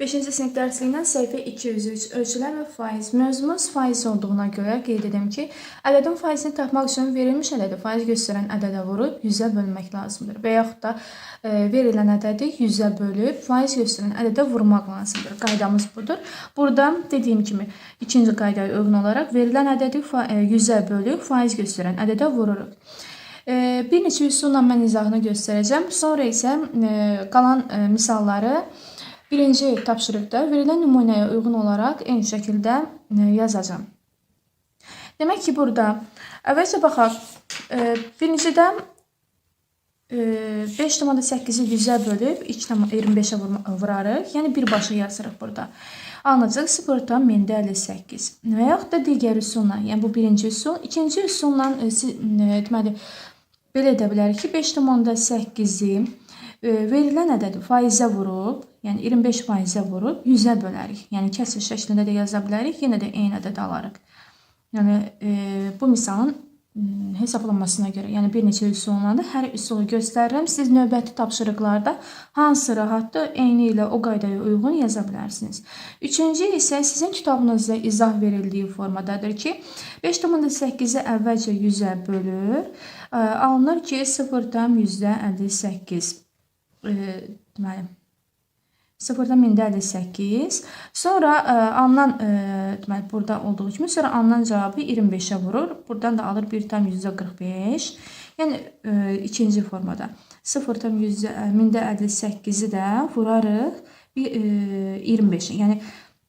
5-ci sinif dərsindən səhifə 203 ölçülər və faiz. Mövzumuz faiz olduğuna görə qeyd edim ki, ədədin faizini tapmaq üçün verilmiş ədədi faiz göstərən ədədə vurub 100-ə bölmək lazımdır və yaxud da e, verilən ədədi 100-ə bölüb faiz göstərən ədədə vurmaq lazımdır. Qaydamız budur. Burada dediyim kimi ikinci qaydaya uyğun olaraq verilən ədədi 100-ə bölüb faiz göstərən ədədə vururuq. E, Bir neçə üsulla mən izahını göstərəcəm. Sonra isə e, qalan e, misalları Birinci tapşırıqda verilən nümunəyə uyğun olaraq eyni şəkildə e, yazacağam. Demək ki, burada əvvəlcə baxaq. E, Birincidə 5,8-i 100-ə bölüb 2,25-ə vurarıq. Yəni birbaşa yazırıq burada. Alınacaq 0,58 və yaxud da digər üsulla, yəni bu birinci üsul, ikinci üsulla e, deməli belə edə bilərik ki, 5,8-i verilən ədədi faizə vurub yəni 25 faizə vurub 100-ə bölərik. Yəni kəsr şəklində də yaza bilərik, yenə də eyni ədəd alarıq. Yəni e, bu misalın hesablanmasına görə, yəni bir neçə üsulla da hər üsulu göstərirəm. Siz növbəti tapşırıqlarda hansı rahatdır, eyni ilə o qaydaya uyğun yaza bilərsiniz. Üçüncü isə sizin kitabınızda izah verildiyi formadadır ki, 5,8-i əvvəlcə 100-ə bölür, alınır ki, 0,58 e, deməli 0-dan 1000-də 58. Sonra ə, e, alınan ə, e, deməli burada olduğu kimi sonra alınan cavabı 25-ə vurur. Buradan da alır 1,45. Yəni ə, e, ikinci formada 0,1000-də 58-i də vurarıq 25-ə. Yəni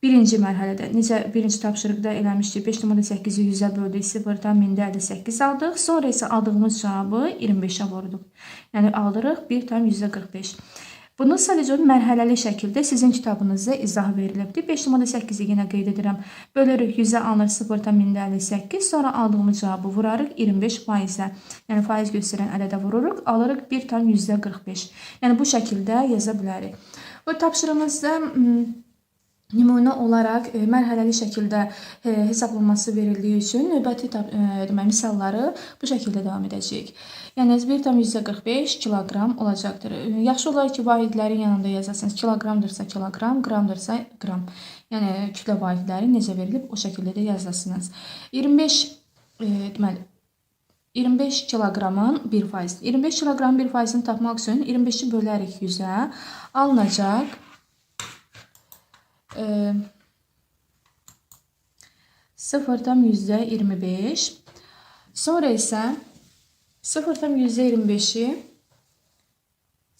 birinci mərhələdə necə birinci tapşırıqda eləmişdik 5,8-i 100-ə böldük 0,1000-də 58 aldıq. Sonra isə aldığımız cavabı 25-ə vurduq. Yəni aldırıq 1,45. Bunu sadəcə mərhələli şəkildə sizin kitabınızda izah verilibdir. 5.8-i yenə qeyd edirəm. Bölürük 100-ə alınır 0.58, sonra aldığımız cavabı vurarıq 25 faizə. Yəni faiz göstərən ədədə vururuq, alırıq 1.45. Yəni bu şəkildə yaza bilərik. Bu tapşırığımızda nümunə olaraq e, mərhələli şəkildə e, hesablanması verildiyi üçün növbəti e, demək misalları bu şəkildə davam edəcəyik. Yəni 1,45 kiloqram olacaqdır. Yaxşı olar ki, vahidlərin yanında yazasınız. Kiloqramdırsa kiloqram, qramdırsa qram. Yəni kütlə vahidləri necə verilib o şəkildə də yazasınız. 25 deməli 25 kiloqramın 1%. 25 kiloqramın 1%-ni tapmaq üçün 25-i bölərik 100-ə alınacaq e, sıfırdan yüzde 25. Sonra ise sıfırdan yüzde 25'i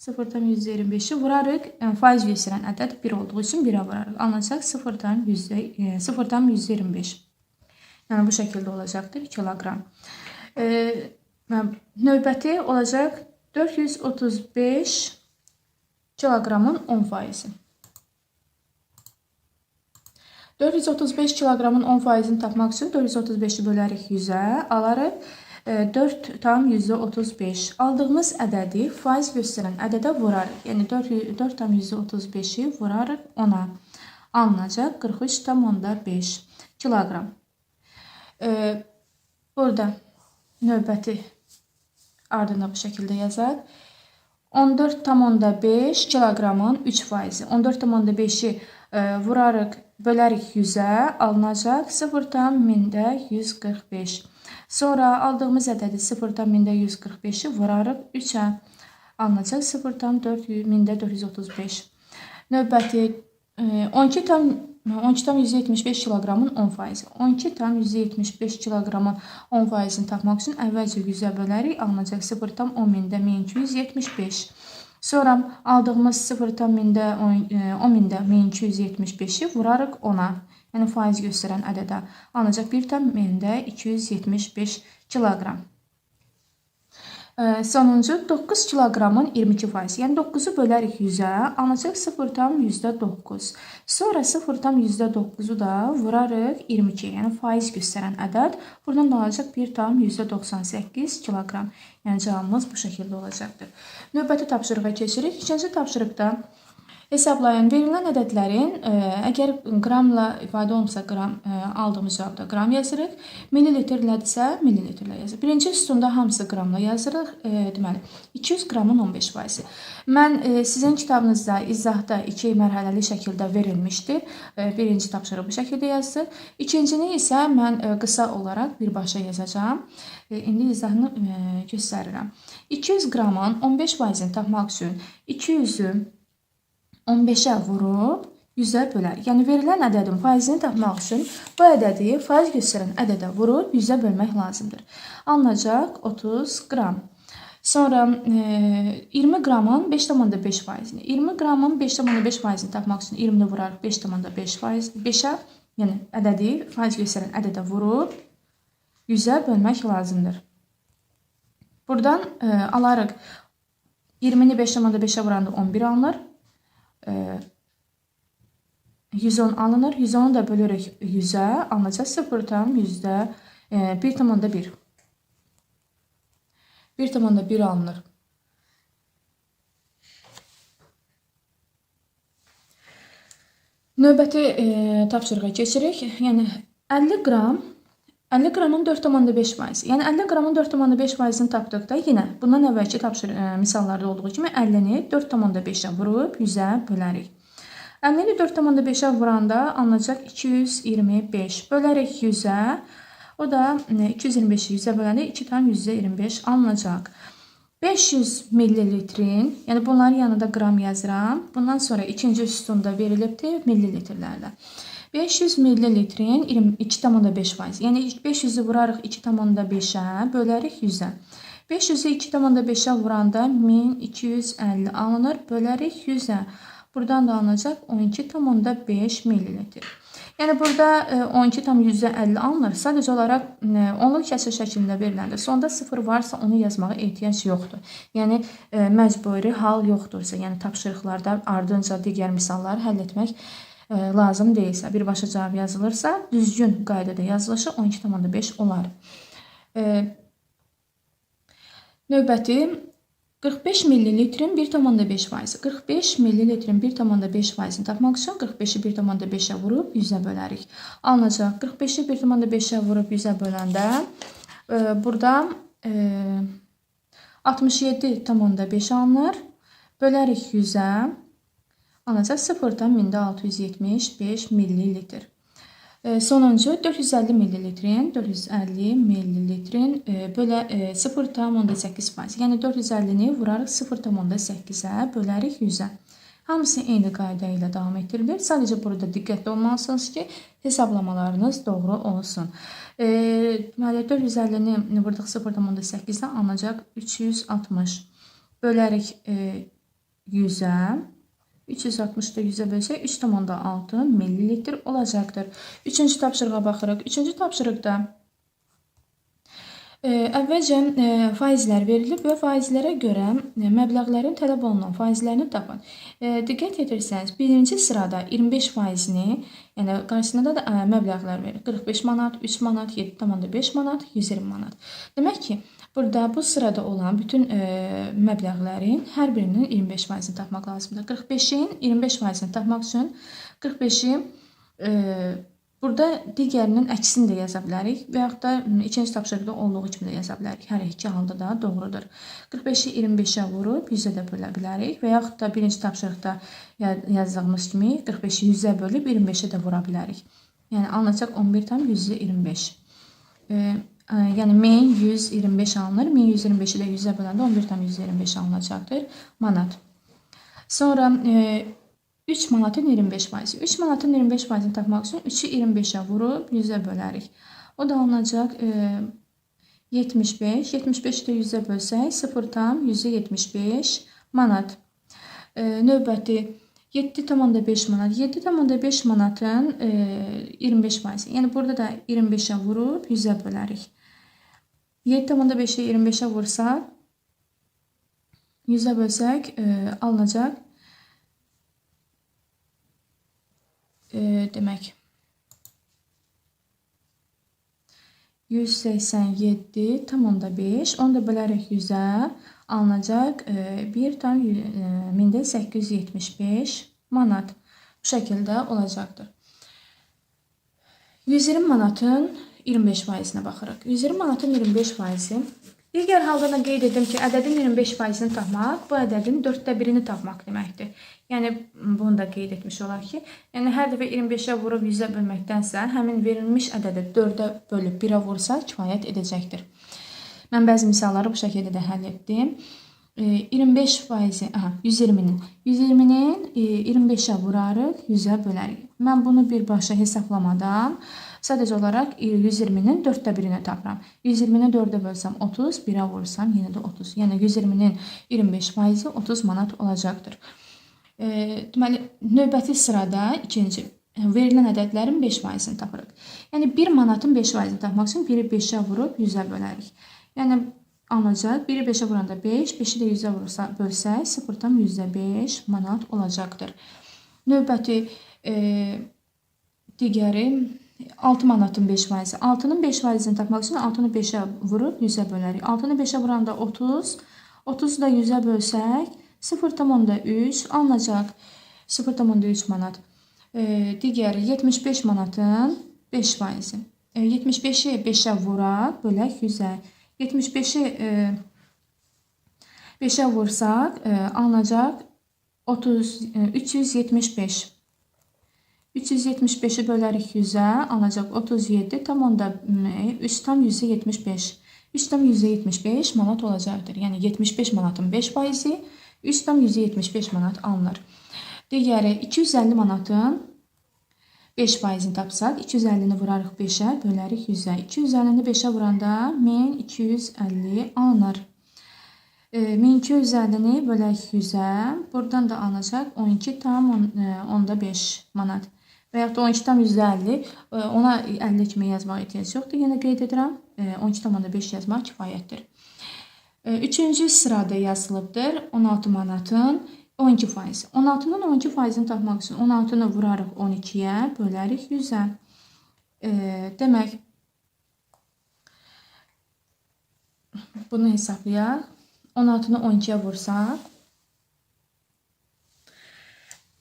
sıfırdan yüzde 25'i vurarıq. Yəni, faiz göstərən ədəd 1 olduğu üçün 1-ə vurarıq. Alınacaq sıfırdan yüzde, e, sıfırdan yüzde 25. Yəni, bu şəkildə olacaqdır kiloqram. E, növbəti olacaq 435 kiloqramın 10 faizi. 435 kiloqramın 10%-ni tapmaq üçün 435-i bölərik 100-ə, alarıq 4 e, tam %35. Aldığımız ədədi faiz göstərən ədədə vurarıq. Yəni 4, 4 tam %35-i vurarıq 10-a. Alınacaq 43 tam onda 5 kiloqram. Ee, burada növbəti ardına bu şəkildə yazaq. 14 tam onda 5 kiloqramın 3 faizi. 14 tam onda 5-i e, vurarıq Bölərik 100-ə alınacaq 0,1000-də 145. Sonra aldığımız ədədi 0,1000-də 145-i vurarıq 3-ə alınacaq 0,400-də 435. Növbəti 12 tam 12 tam 175 kiloqramın 10%. 12 tam 175 kiloqramın 10%-ni tapmaq üçün əvvəlcə 100-ə bölərik, alınacaq 0,10-də 1275. Sonra aldığımız 0,1000-də 10.000-də 1275-i vurarıq 10-a. Yəni faiz göstərən ədədə alınacaq 1,1000-də 275 kiloqram. Sonuncu 9 kiloqramın 22 faiz. Yəni 9-u bölərik 100-ə, alınacaq 0,9. Sonra 0,9-u da vurarıq 22. Yəni faiz göstərən ədəd. Buradan da alacaq 1,98 kiloqram. Yəni cavabımız bu şəkildə olacaqdır. Növbəti tapşırığa keçirik. İkinci tapşırıqda Hesablayın. Verilən ədədlərin ə, əgər qramla ifadə olunsa qram ə, aldığımız cavabda qram yazırıq. Millilitrlədirsə millilitrlə yazırıq. Birinci sütunda hamısı qramla yazırıq. Ə, deməli 200 qramın 15%. Mən sizin kitabınızda izahda 2 mərhələli şəkildə verilmişdir. Birinci tapşırıq bu şəkildə yazılır. İkincini isə mən qısa olaraq birbaşa yazacağam. İndi izahını göstərirəm. 200 qramın 15%-ni tapmaq üçün 200-ü 15-ə vurub 100-ə bölərik. Yəni verilən ədədin faizini tapmaq üçün bu ədədi faiz göstərən ədədə vurub 100-ə bölmək lazımdır. Alınacaq 30 qram. Sonra e, 20 qramın 5,5 faizini. 20 qramın 5,5 faizini tapmaq üçün 20-ni vurarıq 5,5 faiz 5-ə, yəni ədədi faiz göstərən ədədə vurub 100-ə bölmək lazımdır. Buradan e, alarıq 20-ni 5,5-ə vuranda 11 alınır. 110 alınır. 110'u da bölürük 100'e alınacaq 0 tam yüzdə 1 tamanda 1. 1 tamanda 1 alınır. Növbəti e, tapşırığa keçirik. Yəni 50 qram 50 qramın 4,5 faizi. Yəni 50 qramın 4,5 faizini tapdıqda yenə bundan əvvəlki tapşır ə, misallarda olduğu kimi 50-ni 4,5-ə vurub 100-ə bölərik. 50-ni 4,5-ə vuranda alınacaq 225. Bölərik 100-ə. O da 225-i 100-ə böləndə 2,125 alınacaq. 500 millilitrin, yəni bunların yanında qram yazıram. Bundan sonra ikinci sütunda verilibdir millilitrlərlə. 500 millilitrin 2,5 faiz. Yəni 500-ü vurarıq 2,5-ə, bölərik 100-ə. 500-ü 2,5-ə vuranda 1250 alınır, bölərik 100-ə. Buradan da alınacaq 12,5 millilitr. Yəni burada 12,150 alınır. Sadəcə olaraq onluq kəsr şəklində veriləndə sonda 0 varsa onu yazmağa ehtiyac yoxdur. Yəni məcburi hal yoxdursa, yəni tapşırıqlarda ardınca digər misalları həll etmək lazım deyilsə, birbaşa cavab yazılırsa, düzgün qaydada yazılışı 12,5 olar. Növbəti 45 millilitrin 1,5 faizi. 45 millilitrin 1,5 faizini tapmaq üçün 45-i 1,5-ə vurub 100-ə bölərik. Alınacaq 45-i 1,5-ə vurub 100-ə böləndə burada 67,5 alınır. Bölərik 100-ə. Alınacaq 0,675 millilitr. Sonuncu 450 millilitrin 450 millilitrin bölə 0,8 faiz. Yəni 450-ni vurarıq 0,8-ə, bölərik 100-ə. Hamısı eyni qayda ilə davam etdirilir. Sadəcə burada diqqətli olmalısınız ki, hesablamalarınız doğru olsun. Deməli 450-ni vurduq 0,8-də alınacaq 360. Bölərik 100-ə. 360-da 100-ə bölsək 3,6 millilitr olacaqdır. Üçüncü tapşırığa baxırıq. Üçüncü tapşırıqda e, əvvəlcə e, faizlər verilib və faizlərə görə e, məbləğlərin tələb olunan faizlərini tapın. Diqqət etirsəniz, birinci sırada 25 faizini, yəni qarşısında da məbləğlər verir. 45 manat, 3 manat, 7,5 manat, 120 manat. Demək ki, Burada bu sırada olan bütün e, məbləğlərin hər birinin 25%-ni tapmaq lazımdır. 45-in 25%-ni tapmaq üçün 45-i e, burada digərinin əksini də yaza bilərik və yaxud da ikinci tapşırıqda olduğu kimi də yaza bilərik. Hər iki halda da doğrudur. 45-i 25-ə vurub 100-ə də bölə bilərik və yaxud da birinci tapşırıqda yazdığımız kimi 45-i 100-ə bölüb 25-ə də vura bilərik. Yəni alınacaq 11,25. E, yəni 1125 alınır. 1125-i də 100-ə böləndə 11,125 alınacaqdır manat. Sonra e, 3 manatın 25 faizi. 3 manatın 25 faizini tapmaq üçün 3-ü 25-ə vurub 100-ə bölərik. O da alınacaq e, 75. 75-i də 100-ə bölsək 0,175 manat. E, növbəti 7,5 manat. 7,5 manatın e, 25 faizi. Yəni burada da 25-ə vurub 100-ə bölərik. 7,5'i 25'e vursak 100'e bölsək e, alınacaq. E, demək 187 tam onda 5. Onu da bölərək 100-ə alınacaq. E, 1 tam e, 1000-də 875 manat. Bu şəkildə olacaqdır. 120 manatın 25 faizinə baxırıq. 120 manatın 25 faizi. Digər halda da qeyd edim ki, ədədin 25 faizini tapmaq bu ədədin 4də 1-ini tapmaq deməkdir. Yəni bunu da qeyd etmiş olaq ki, yəni hər dəfə 25-ə vurub 100-ə bölməkdənsə, həmin verilmiş ədədi 4-ə bölüb 1-ə vursa kifayət edəcəkdir. Mən bəzi misalları bu şəkildə də həll etdim. 25 faizi, aha, 120-nin 120-nin 25-ə vurarıq, 100-ə bölərik. Mən bunu birbaşa hesablamadan sadəcə olaraq 120-nin 4də 1-ini tapıram. 120-ni 4-ə bölsəm 30, 1-ə vursam yenə də 30. Yəni 120-nin 25 faizi 30 manat olacaqdır. E, deməli, növbəti sırada ikinci verilən ədədlərin 5 faizini tapırıq. Yəni 1 manatın 5 faizini tapmaq üçün 1-i 5-ə vurub 100-ə bölərik. Yəni alınacaq. 1-i 5-ə vuranda 5, 5-i də 100-ə vursa, bölsək 0,5 manat olacaqdır. Növbəti e, digəri 6 manatın 5 faizi. 6-nın 5 faizini tapmaq üçün 6-nı 5-ə vurub 100-ə bölərik. 6-nı 5-ə vuranda 30, 30-u da 100-ə bölsək 0,3 alınacaq. 0,3 manat. E, digəri 75 manatın 5 faizi. E, 75-i 5-ə vuraq, bölək 100-ə. 75-i e, 5-ə vursaq, e, alınacaq 30 e, 375. 375-i bölərik 100-ə, alınacaq 37 tam onda 3 tam 175. 3 tam 175 manat olacaqdır. Yəni 75 manatın 5 faizi 3 tam 175 manat alınır. Digəri 250 manatın 5 faizini tapsaq, 250-ni vurarıq 5-ə, bölərik 100-ə. 250-ni 5-ə vuranda 1250 alınır. E, 1250-ni bölək 100-ə, buradan da alınacaq 12 tam 10-da 5 manat. Və yaxud da 12 tam 150, e, ona 50 kimi yazmağa ehtiyac yoxdur. Yenə qeyd edirəm, 12 tam 10-da 5 yazmaq kifayətdir. E, üçüncü sırada yazılıbdır 16 manatın 12 faiz. 16-nın 12 faizini tapmaq üçün 16-nı vurarıq 12-yə, bölərik 100-ə. E, demək, bunu hesablayaq. 16-nı 12-yə vursaq,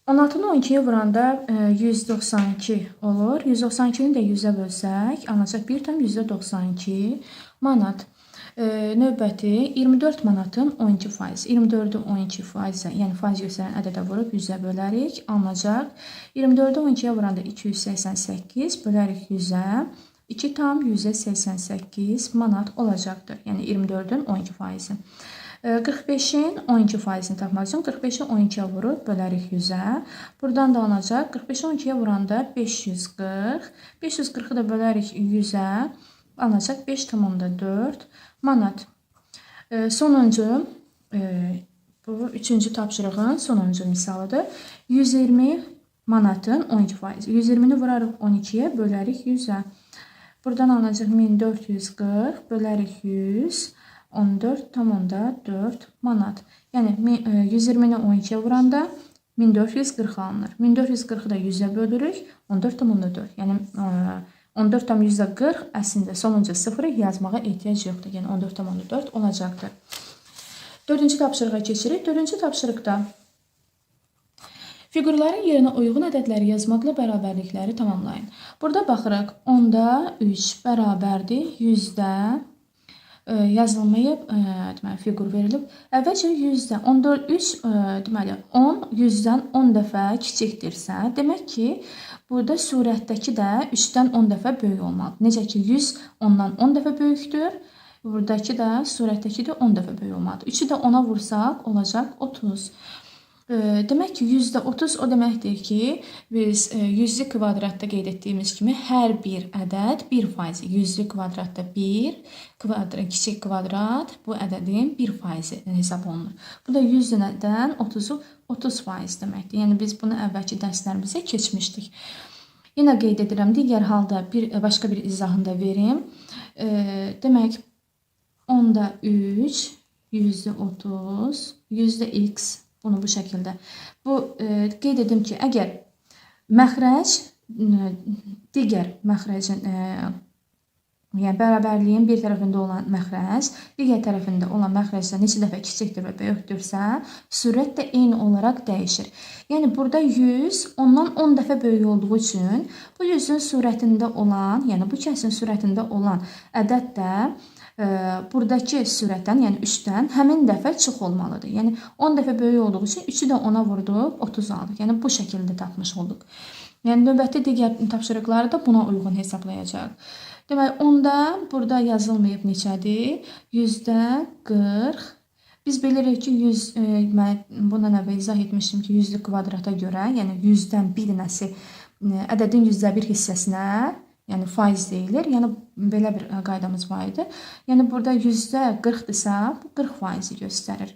16-nı 12-yə vuranda e, 192 olur. 192-ni də 100-ə bölsək, alınacaq 1,92 manat. Növbəti 24 manatın 12 faiz. 24-ü 12 faizə, yəni faiz göstərən ədədə vurub 100-ə bölərik. Alınacaq. 24-ü 12-yə vuranda 288 bölərik 100-ə. 2 tam 188 manat olacaqdır. Yəni 24-ün 12 faizi. 45-in 12 faizini tapmaq üçün 45-i 12-yə vurub bölərik 100-ə. Buradan da alınacaq. 45-i 12-yə vuranda 540. 540-ı da bölərik 100-ə. Alınacaq 5,4 manat. Sonuncu e, bu üçüncü tapşırığın sonuncu misalıdır. 120 manatın 12%. 120-ni vurarıq 12-yə, bölərik 100-ə. Buradan alınacaq 1440, bölərik 100, 14,4 manat. Yəni 120-ni 12-yə vuranda 1440 alınır. 1440-ı da 100-ə bölürük, 14,4. Yəni 14,40 əslində sonuncu sıfırı yazmağa ehtiyac yoxdur. Yəni 14,4 olacaqdır. Dördüncü tapşırığa keçirik. Dördüncü tapşırıqda fiqurların yerinə uyğun ədədləri yazmaqla bərabərlikləri tamamlayın. Burada baxırıq. 10-da 3 bərabərdir 100-də e, yazılmayıb, e, deməli fiqur verilib. Əvvəlcə 100-də 10-da 3 e, deməli 10 100-dən 10 dəfə kiçikdirsə, demək ki, Burada surətdəki də 3-dən 10 dəfə böyük olmalıdır. Necə ki 100 ondan 10 dəfə böyükdür. Buradakı da surətdəki də 10 dəfə böyük olmalıdır. 3-ü də 10-a vursaq olacaq 30. Demək ki, %30 o deməkdir ki, biz yüzlü kvadratda qeyd etdiyimiz kimi hər bir ədəd 1%. Yüzlü kvadratda 1, kvadrat, kiçik kvadrat bu ədədin 1% hesab olunur. Bu da 100-dən 30-u 30% deməkdir. Yəni biz bunu əvvəlki dərslərimizdə keçmişdik. Yenə qeyd edirəm, digər halda bir başqa bir izahını da verim. E, demək 10-da 3, %30, %x Bunu bu şəkildə. Bu e, qeyd edim ki, əgər məxrəc e, digər məxrəcin e, Yəni bərabərliyin bir tərəfində olan məxrəc, digər tərəfində olan məxrəcdən neçə dəfə kiçikdir və böyükdürsə, sürət də eyni olaraq dəyişir. Yəni burada 100 ondan 10 dəfə böyük olduğu üçün bu 100-ün surətində olan, yəni bu kəsin surətində olan ədəd də buradakı sürətdən, yəni 3-dən həmin dəfə çox olmalıdır. Yəni 10 dəfə böyük olduğu üçün 3-ü də 10-a vurduq, 30 aldıq. Yəni bu şəkildə tapmış olduq. Yəni növbəti digər tapşırıqları da buna uyğun hesablayacağıq. Deməli, onda burada yazılmayıb neçədir? Yüzdə 40. Biz bilirik ki, 100 e, mən bundan əvvəl izah etmişdim ki, yüzlük kvadrata görə, yəni 100-dən bir nəsi e, ədədin yüzdə bir hissəsinə, yəni faiz deyilir. Yəni belə bir e, qaydamız var idi. Yəni burada yüzdə 40-dırsa, bu 40 faizi göstərir.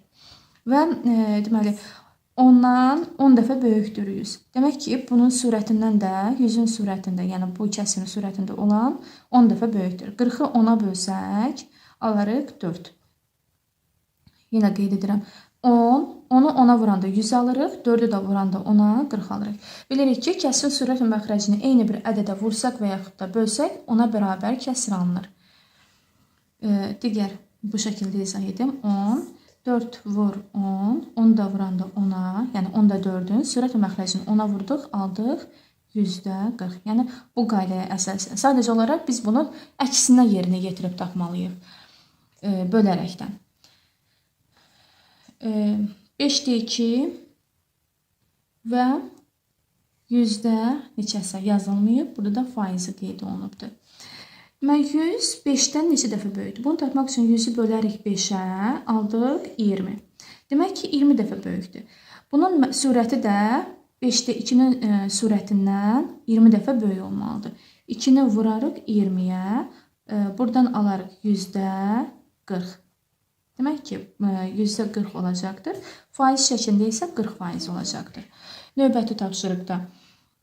Və e, deməli ondan 10 dəfə böyükdür 100. Demək ki, bunun surətindən də 100-ün surətində, yəni bu kəsirin surətində olan 10 dəfə böyükdür. 40-ı 10-a bölsək, alarıq 4. Yenə qeyd edirəm. 10, onu 10-a vuranda 100 alırıq, 4-ü də vuranda 10-a 40 alırıq. Bilirik ki, kəsrin sürət məxrəcini eyni bir ədədə vursaq və yaxud da bölsək, ona bərabər kəsr alınır. E, digər bu şəkildə izah edim. 10 4 vur 10. 10 da vuranda 10'a, yəni 10 da 4-ün sürət məxrəcini 10-a vurduq, aldıq yüzdə 40. Yəni bu qaydaya əsasən sadəcə olaraq biz bunu əksinə yerinə yetirib tapmalıyıq. E, bölərəkdən. E, 5-də 2 və yüzdə neçəsə yazılmayıb. Burada da faizi qeyd olunubdur. Mən 100 5-dən neçə dəfə böyükdür? Bunu tapmaq üçün 100-ü bölərik 5-ə, aldıq 20. Demək ki, 20 dəfə böyükdür. Bunun surəti də 5-də 2-nin e, surətindən 20 dəfə böyük olmalıdır. 2-ni vurarıq 20-yə, e, buradan alarıq yüzdə 40. Demək ki, e, yüzdə 40 olacaqdır. Faiz şəklində isə 40 faiz olacaqdır. Növbəti tapşırıqda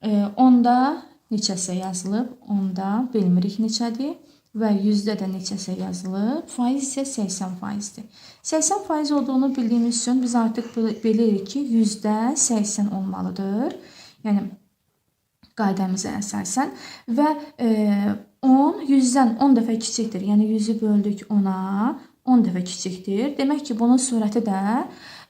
10-da neçəsə yazılıb, onda bilmirik neçədir və yüzdə də neçəsə yazılıb, faiz isə 80 faizdir. 80 faiz olduğunu bildiyimiz üçün biz artıq bilirik ki, yüzdə 80 olmalıdır. Yəni qaydamıza əsasən və e, 10 100-dən 10 dəfə kiçikdir. Yəni 100-ü böldük 10-a, 10 dəfə kiçikdir. Demək ki, bunun surəti də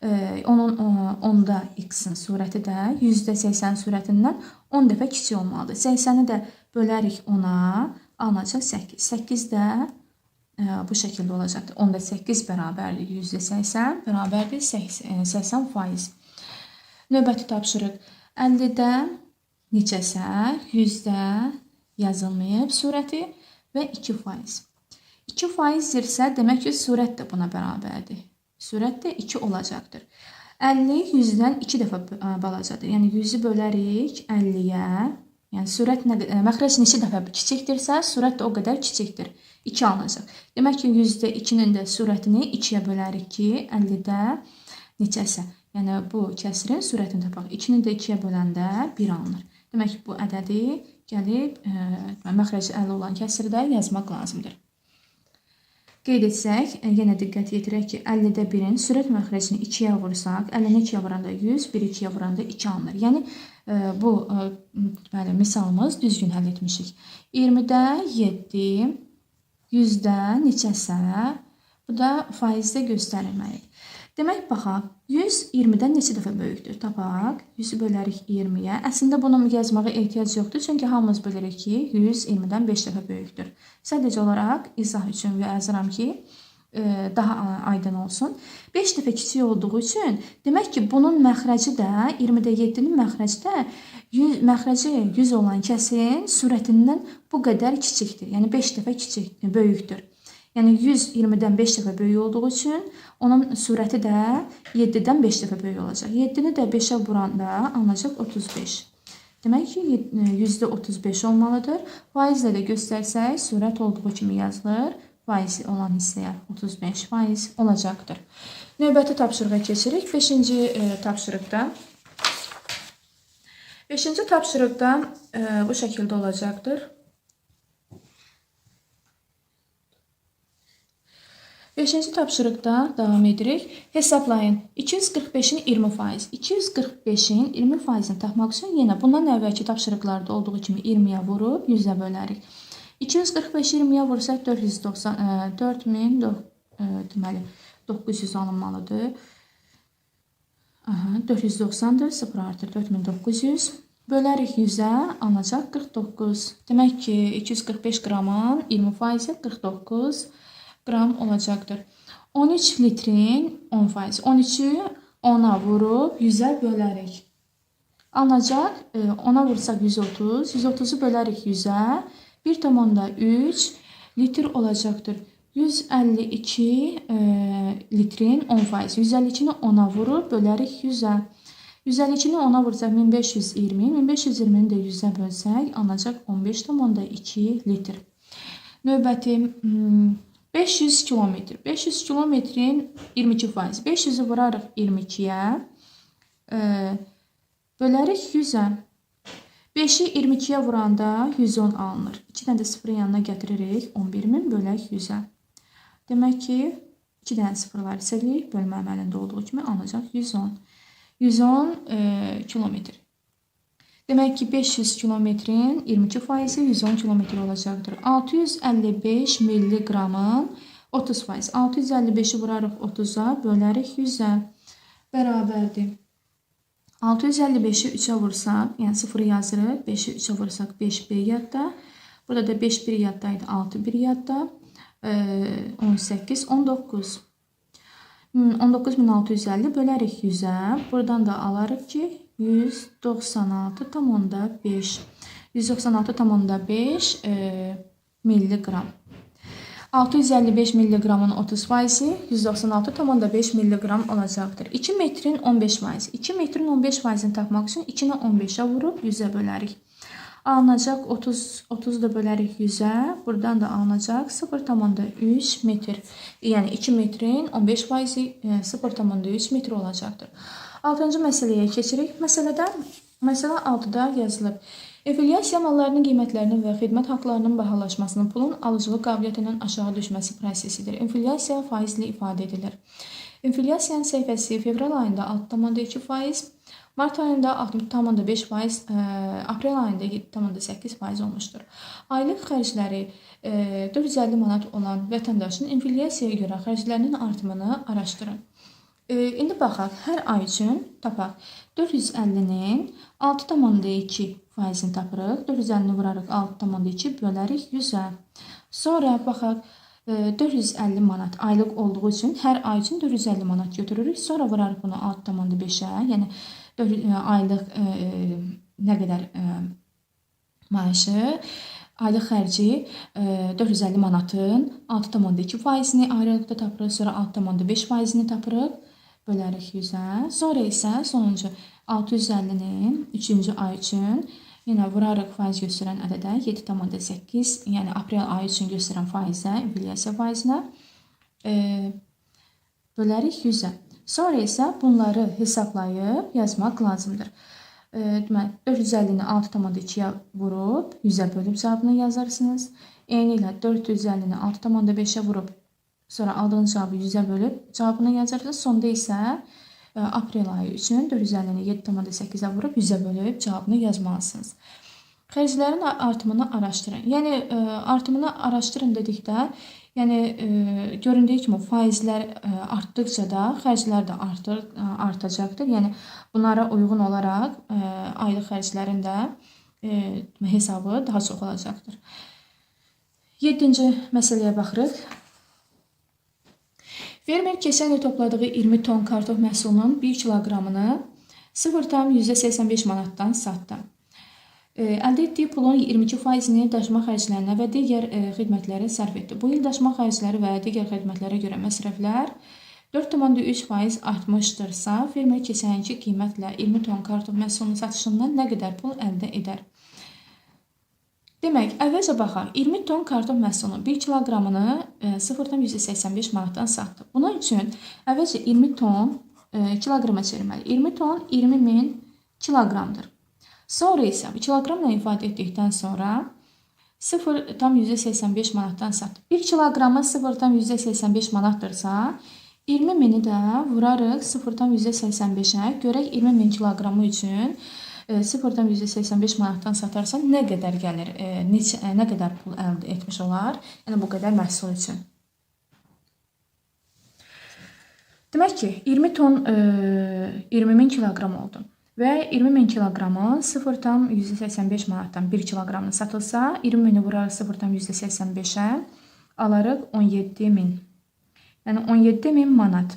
e, onun 10-da x-in surəti də 100-də 80 surətindən 10 dəfə kiçik olmalıdır. 80-i də bölərik 10-a, alınacaq 8. 8 də e, bu şəkildə olacaqdır. 10-da 8 bərabərdir 100-də 80, bərabərdir 80 faiz. Növbəti tapşırıq 50-də neçəsə 100-də yazılmayıb surəti və 2 faiz. 2 faizdirsə, demək ki, surət də buna bərabərdir. Sürət də 2 olacaqdır. 50 100-dən 2 dəfə balacadır. Yəni 100-ü bölərik 50-yə. Yəni sürət nə qədər məxrəc neçə dəfə kiçikdirsə, sürət də o qədər kiçikdir. 2 alınacaq. Demək ki, 100-də 2-nin də sürətini 2-yə bölərik ki, 50-də neçəsə. Yəni bu kəsrin sürətini tapaq. 2-ni də 2-yə böləndə 1 alınır. Demək ki, bu ədədi gəlib e, məxrəci 50 olan kəsirdə yazmaq lazımdır. Qeyd etsək, yenə diqqət yetirək ki, 50-də 1-in sürət məxrəcini 2-yə vursaq, 50-ni 2-yə vuranda 100, 1-i 2-yə vuranda 2 alınır. Yəni e, bu e, bəli misalımız düzgün həll etmişik. 20-də 7, 100-də neçəsə, bu da faizdə göstərilməyib. Demək, baxaq, 100 20-dən neçə dəfə böyükdür? Tapaq, 100-ü bölərik 20-yə. Əslində bunu yazmağa ehtiyac yoxdur, çünki hamımız bilirik ki, 100 20-dən 5 dəfə böyükdür. Sadəcə olaraq izah üçün yazıram ki, e, daha aydın olsun. 5 dəfə kiçik olduğu üçün, demək ki, bunun məxrəci də 20-də 7-nin məxrəci də 100 məxrəci 100 olan kəsin surətindən bu qədər kiçikdir. Yəni 5 dəfə kiçik, böyükdür. Yəni 120-dən 5 dəfə böyük olduğu üçün onun surəti də 7-dən 5 dəfə böyük olacaq. 7-ni də 5-ə vuranda alınacaq 35. Demək ki, yüzdə 35 olmalıdır. Faizlə də göstərsək, surət olduğu kimi yazılır. Faiz olan hissəyə 35 faiz olacaqdır. Növbəti tapşırığa keçirik. 5-ci e, tapşırıqda 5-ci tapşırıqda e, bu şəkildə olacaqdır. Beşinci tapşırıqda davam edirik. Hesablayın. 245-in 20 faiz. 245-in 20 faizini tapmaq üçün yenə bundan əvvəlki tapşırıqlarda olduğu kimi 20-yə vurub 100-ə bölərik. 245 20-yə vursaq 490 e, 4000 do- e, deməli 900 alınmalıdır. Aha, 490-dır, 0 artır 4900. Bölərik 100-ə, alınacaq 49. Demək ki, 245 qramın 20%-i 49 qram olacaqdır. 13 litrin 10%. 13-ü 10-a vurub 100-ə bölərik. Alınacaq, e, 10-a vursaq 130, 130-u bölərik 100-ə, 1,3 litr olacaqdır. 152 e, litrin 10%. 152-ni 10-a vurub bölərik 100-ə. 152-ni 10-a vursaq 1520, 1520-ni də 100-ə bölsək alınacaq 15,2 litr. Növbəti hmm, 500 kilometr. 500 kilometrin 22%. 500-ü vurarıq 22-yə. E, bölərik 100-ə. 5-i 22-yə vuranda 110 alınır. 2 dənə də sıfırı yanına gətiririk. 11000 bölək 100-ə. Demək ki, 2 dənə sıfırlar sildik. Bölmə əməlində olduğu kimi alınacaq 110. 110 e, kilometr. Demək ki, 500 kilometrin 22%-i 110 kilometr olacaqdır. 655 milliqramın 30%. 655-i vurarıq 30-a, bölərik 100-ə. Bərabərdir. 655-i 3-ə vursaq, yəni 0 yazırıq. 5-i 3-ə vursaq 5 bir yadda. Burada da 5 bir yaddaydı, 6 bir yadda. E, 18, 19. Hmm, 19650 bölərik 100-ə. Buradan da alarıq ki, 196,5. 196,5 e, milliqram. 655 milliqramın 30%-i 196,5 milliqram olacaqdır. 2 metrin 15%. 2 metrin 15%-ni tapmaq üçün 2-ni 15-ə vurub 100-ə bölərik. Alınacaq 30 30 da bölərik 100-ə. Buradan da alınacaq 0,3 metr. Yəni 2 metrin 15%-i e, 0,3 metr olacaqdır. 6-cı məsələyə keçirik. Məsələdə məsələ 6-da yazılıb. Inflyasiya mallarının qiymətlərinin və xidmət haqqlarının bahalaşmasının pulun alıcılıq qabiliyyətinin aşağı düşməsi prosesidir. İnflyasiya faizlə ifadə edilir. İnflyasiyanın səhifəsi fevral ayında 6,2%, mart ayında 6,5%, e, aprel ayında 7,8% olmuşdur. Aylıq xərcləri e, 450 manat olan vətəndaşın inflyasiyaya görə xərclərinin artımını araşdırın. E, indi baxaq, hər ay üçün tapaq. 450-nin 6,2 faizini tapırıq. 450-ni vurarıq 6,2 bölərik 100-ə. Sonra baxaq, e, 450 manat aylıq olduğu üçün hər ay üçün 450 manat götürürük. Sonra vurarıq bunu 6,5-ə. Yəni 4 e, aylıq e, nə qədər e, maaşı Aylıq xərci e, 450 manatın 6,2 faizini ayrılıqda tapırıq, sonra 6,5 faizini tapırıq bölərik 100-ə. Sonra isə sonuncu 650-nin 3-cü ay üçün yenə vurarıq faiz göstərən ədədə 7,8, yəni aprel ayı üçün göstərən faizə, inflyasiya faizinə e, bölərik 100-ə. Sonra isə bunları hesablayıb yazmaq lazımdır. E, deməli 450-ni 6,2-yə vurub 100-ə bölüb cavabını yazarsınız. Eyni ilə 450-ni 6,5-ə vurub Sonra aldığınız cavabı 100-ə bölüb cavabını yazarsınız. Sonda isə e, aprel ayı üçün 450-ni 7,8-ə vurub 100-ə bölüb cavabını yazmalısınız. Xərclərin artımını araşdırın. Yəni e, artımını araşdırın dedikdə, yəni e, göründüyü kimi faizlər artdıqca da xərclər də artır artacaqdır. Yəni bunlara uyğun olaraq aylıq xərclərin də hesabı daha çox olacaqdır. 7-ci məsələyə baxırıq. Fermer keçən il topladığı 20 ton kartof məhsulunun 1 kiloqramını 0,85 manatdan satdı. Əldə etdiyi pulun 22%-ni daşıma xərclərinə və digər e, xidmətlərə sərf etdi. Bu il daşıma xərcləri və digər xidmətlərə görə məsrəflər 4,3% artmışdırsa, fermer keçən ilki qiymətlə 20 ton kartof məhsulunun satışından nə qədər pul əldə edər? Demək, əvvəlcə baxaq. 20 ton kartof məhsulunun 1 kiloqramını 0,185 manatdan satdı. Bunun üçün əvvəlcə 20 ton e, kiloqrama çevirməli. 20 ton 20 min kiloqramdır. Sonra isə bu kiloqramla ifadə etdikdən sonra 0,185 manatdan satdı. 1 kiloqramı 0,185 manatdırsa, 20 mini də vurarıq 0,185-ə. Görək 20 min kiloqramı üçün e, 0-dan %85 manatdan satarsan nə qədər gəlir, e, neçə, e, nə qədər pul əldə etmiş olar? Yəni bu qədər məhsul üçün. Demək ki, 20 ton e, 20 min kiloqram oldu və 20 min kiloqramı 0,85 manatdan 1 kiloqramını satılsa, 20 mini vurarıq 0,85-ə, alarıq 17 min. Yəni 17 min manat.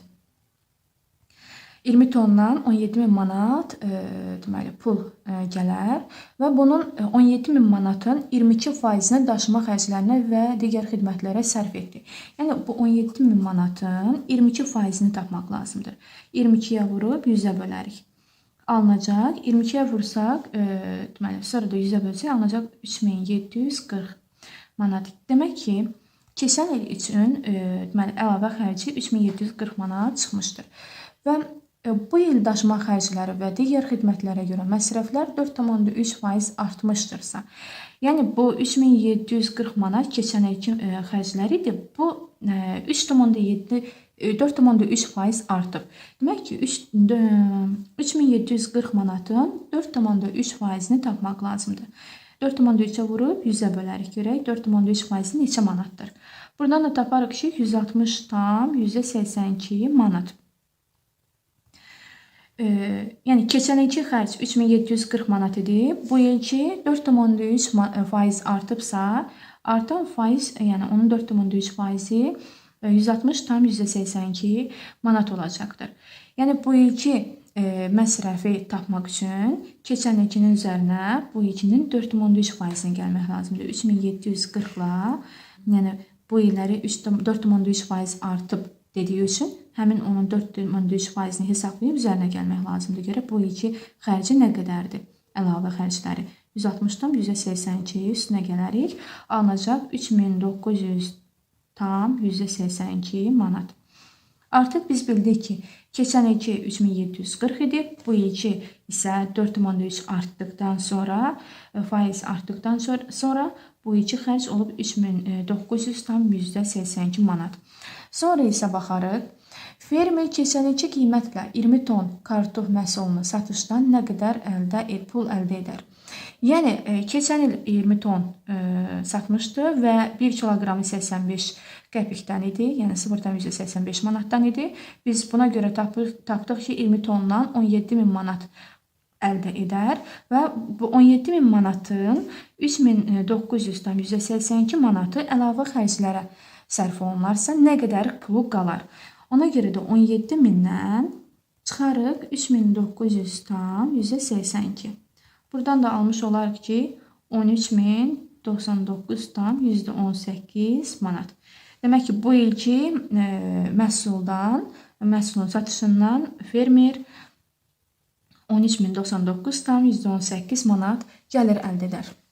20 tondan 17 min manat e, deməli pul e, gələr və bunun 17 min manatın 22 faizini daşıma xərclərinə və digər xidmətlərə sərf etdi. Yəni bu 17 min manatın 22 faizini tapmaq lazımdır. 22-yə vurub 100-ə bölərik. Alınacaq 22-yə vursaq, e, deməli sonra da 100-ə bölsək alınacaq 3740 manat. Demək ki, keçən il üçün e, deməli əlavə xərci 3740 manat çıxmışdır. Və E, bu il daşıma xərcləri və digər xidmətlərə görə məsrəflər 4,3% artmışdırsa, yəni bu 3740 manat keçən ilki e, xərcləri idi. Bu 3,7 e, 4,3% artıb. Demək ki, 3 3740 manatın 4,3%-ni tapmaq lazımdır. 4,3-ə vurub 100-ə bölərik görək 4,3% neçə manatdır. Buradan da taparıq ki, 160 tam %82 manat. E, yəni keçən ilki xərc 3740 manat idi. Bu ilki 4,3 faiz artıbsa, artan faiz, yəni onun 4,3 faizi 160,82 manat olacaqdır. Yəni bu ilki e, məsrəfi tapmaq üçün keçən ilkinin üzərinə bu ilkinin 4,3 faizini gəlmək lazımdır. 3740-la, yəni bu illəri 4,3 faiz artıb dediyi üçün həmin onun 4,3 faizini hesablayıb üzərinə gəlmək lazımdır. Görə bu ilki xərci nə qədərdir? Əlavə xərcləri 160-dan 182 üstünə gələrik. Alınacaq 3900 tam 182 manat. Artıq biz bildik ki, keçən ilki 3740 idi. Bu ilki isə 4,3 artdıqdan sonra, e, faiz artdıqdan sonra bu ilki xərc olub 3900 tam %82 manat. Sonra isə baxarıq Fermer keçən ilki qiymətlə 20 ton kartof məhsulunu satışdan nə qədər əldə et, pul əldə edər? Yəni e, keçən il 20 ton ə, e, satmışdı və 1 kiloqramı 85 qəpikdən idi, yəni 0,85 manatdan idi. Biz buna görə tapıq, tapdıq ki, 20 tondan 17 min manat əldə edər və bu 17 min manatın 3900-dan 182 manatı əlavə xərclərə sərf olunarsa nə qədər pulu qalar? Ona görə də 17 mindən çıxarıq 3900 tam %82. Buradan da almış olarıq ki 13099 tam %18 manat. Demək ki, bu ilki e, məhsuldan, məhsulun satışından fermer 13099 tam %18 manat gəlir əldə edər.